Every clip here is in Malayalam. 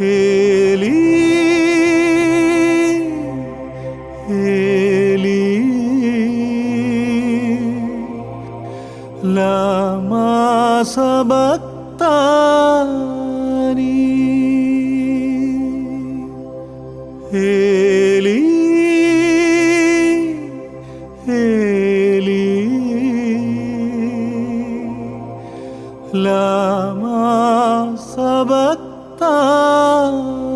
ഏലി സബക്താനി ഏലി ഏലി. ലമാ സബക്താനി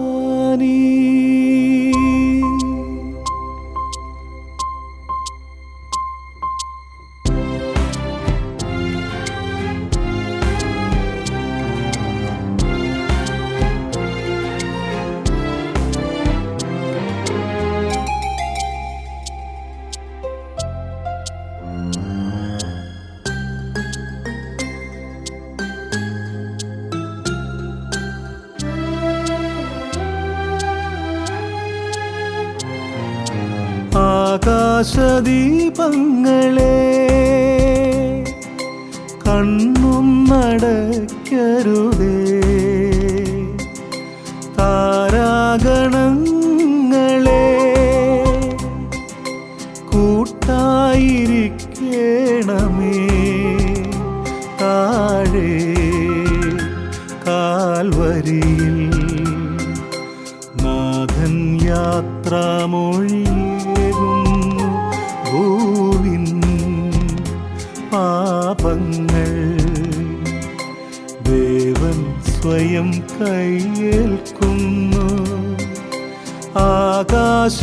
ആകാശദീപങ്ങളെ കണ്ണും നടക്കരുതേ സ്വയം കയ്യേൽക്കുന്നു. ആകാശദീപങ്ങളെ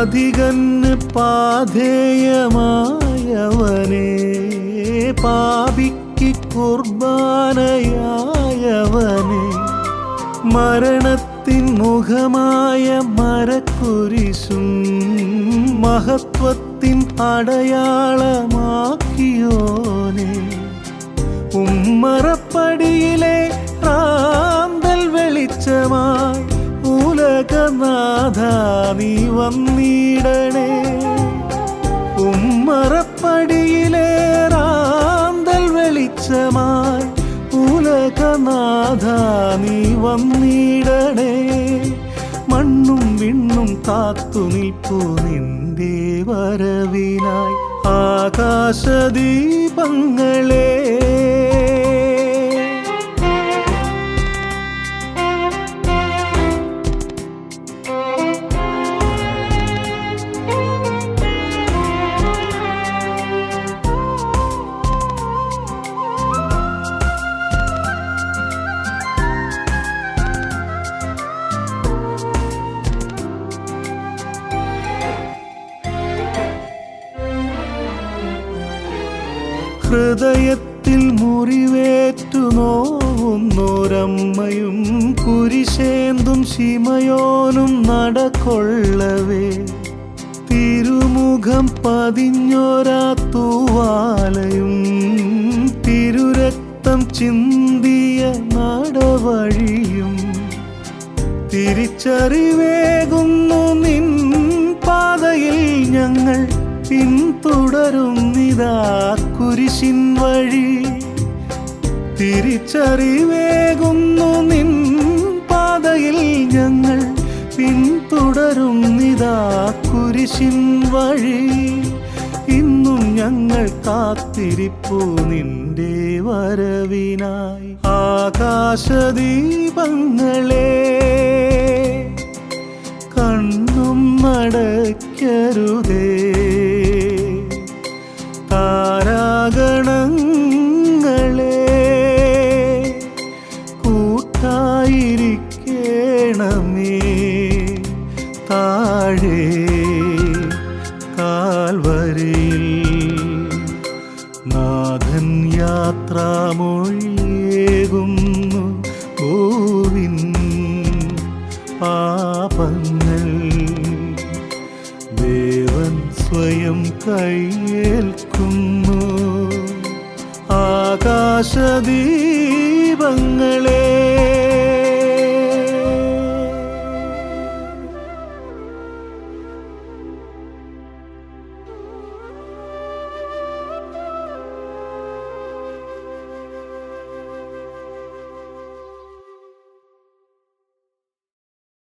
പതികന്ന് പാധേയമായവനെ പാപിക്ക് കുർബാനയായവനെ മരണത്തിൻ മുഖമായ മരക്കുരിശും മഹത്വത്തിൻ അടയാളമാക്കിയോനെ. നീ വന്നിടണേ. ഉമ്മറപ്പടിയിലേറാന്തൽ വെളിച്ചമായി ഉലകനാഥ നീ വന്നിടണേ. മണ്ണും വിണ്ണും കാത്തു നിൽപ്പു നിന്റെ വരവിനായി. ആകാശദീപങ്ങളെ ഹൃദയത്തിൽ മുറിവേറ്റു നോവുന്നോരമ്മയും കുരിശേന്തും ശിമയോനും നടക്കൊള്ളവേ. തിരുമുഖം പതിഞ്ഞൊരാ തൂവാലയും തിരുരക്തം ചിന്തിയ നടവഴിയും തിരിച്ചറിവേകുന്നു നിൻ പാതയിൽ ഞങ്ങൾ പിന്തുടരുന്നിതാ കുരിശിൻ വഴി. തിരിച്ചറിവേകുന്നു നിൻ പാതയിൽ ഞങ്ങൾ. പിന്തുടരുന്നിതാ കുരിശിൻ വഴി. ഇന്നും ഞങ്ങൾ കാത്തിരിപ്പു നിന്റെ വരവിനായി. ആകാശദീപങ്ങളെ കണ്ണും നടക്കരുതേ താരാഗണങ്ങളെ ആകാശദീപങ്ങളേ